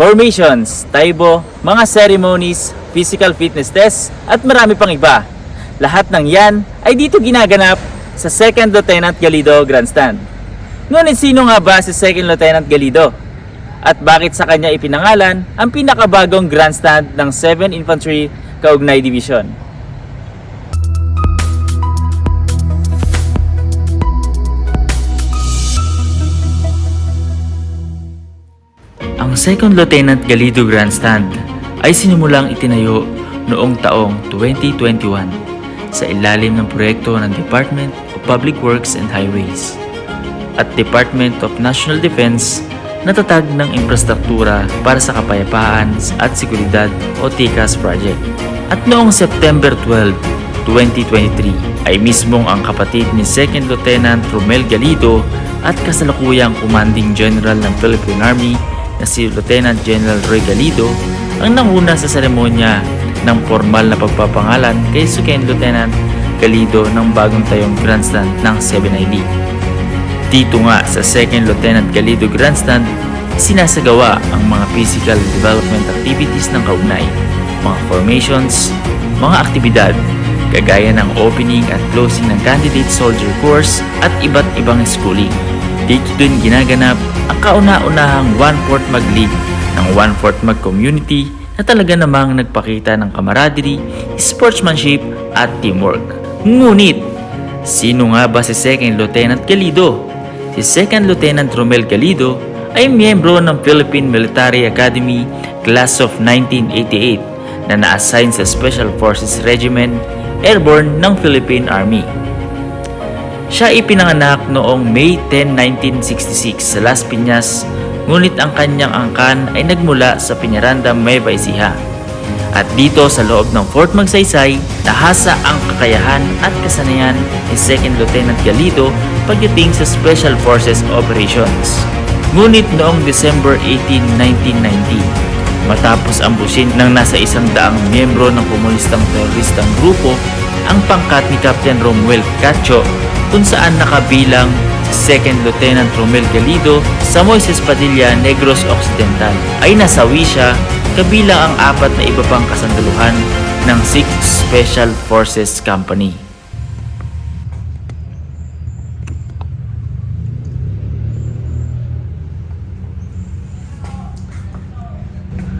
formations, taibo, mga ceremonies, physical fitness tests, at marami pang iba. Lahat ng yan ay dito ginaganap sa 2nd Lieutenant Galido Grandstand. Ngunit sino nga ba si 2nd Lieutenant Galido? At bakit sa kanya ipinangalan ang pinakabagong grandstand ng 7 Infantry Kaugnay Division? Ang 2nd Lieutenant Galido Grandstand ay sinimulang itinayo noong taong 2021 sa ilalim ng proyekto ng Department of Public Works and Highways at Department of National Defense na tatag ng infrastruktura para sa kapayapaan at seguridad o TICAS project. At noong September 12, 2023 ay mismong ang kapatid ni 2nd Lieutenant Romel Galido at kasalukuyang Commanding General ng Philippine Army na si Lieutenant General Roy Galido ang nanguna sa seremonya ng formal na pagpapangalan kay 2nd Lieutenant Galido ng bagong tayong grandstand ng 7ID. Dito nga sa 2nd Lieutenant Galido Grandstand, sinasagawa ang mga physical development activities ng kaugnay, mga formations, mga aktibidad, kagaya ng opening at closing ng candidate soldier course at iba't ibang schooling. Dito din ginaganap ang kauna-unahang 1-4 mag-league ng 1-4 mag-community na talaga namang nagpakita ng camaraderie, sportsmanship at teamwork. Ngunit, sino nga ba si 2nd Lieutenant Galido? Si 2nd Lieutenant Romel Galido ay miyembro ng Philippine Military Academy Class of 1988 na na-assign sa Special Forces Regiment Airborne ng Philippine Army. Siya ipinanganak noong May 10, 1966 sa Las Piñas, ngunit ang kanyang angkan ay nagmula sa Piñaranda, Nueva Ecija. At dito sa loob ng Fort Magsaysay, nahasa ang kakayahan at kasanayan ni 2nd Lieutenant Galido pagdating sa Special Forces Operations. Ngunit noong December 18, 1990, matapos ambusin ng nasa isang daang miyembro ng komunistang teroristang grupo, ang pangkat ni Captain Romuel Cacho kung saan nakabilang si 2nd Lieutenant Romel Galido sa Moises Padilla Negros Occidental ay nasawi siya kabilang ang apat na iba pang kasandaluhan ng 6th Special Forces Company.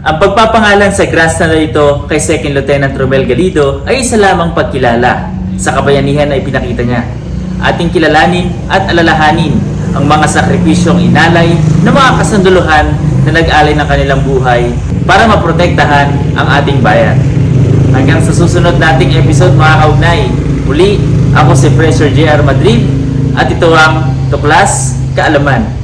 Ang pagpapangalan sa grandstand na ito kay 2nd Lieutenant Romel Galido ay isa lamang pagkilala sa kabayanihan na ipinakita niya. Ating kilalanin at alalahanin ang mga sakripisyong inalay ng mga kasanduluhan na nag-alay ng kanilang buhay para maprotektahan ang ating bayan. Hanggang sa susunod nating episode mga kaugnay, muli ako si Professor J.R. Madrid at ito ang Tuklas Kaalaman.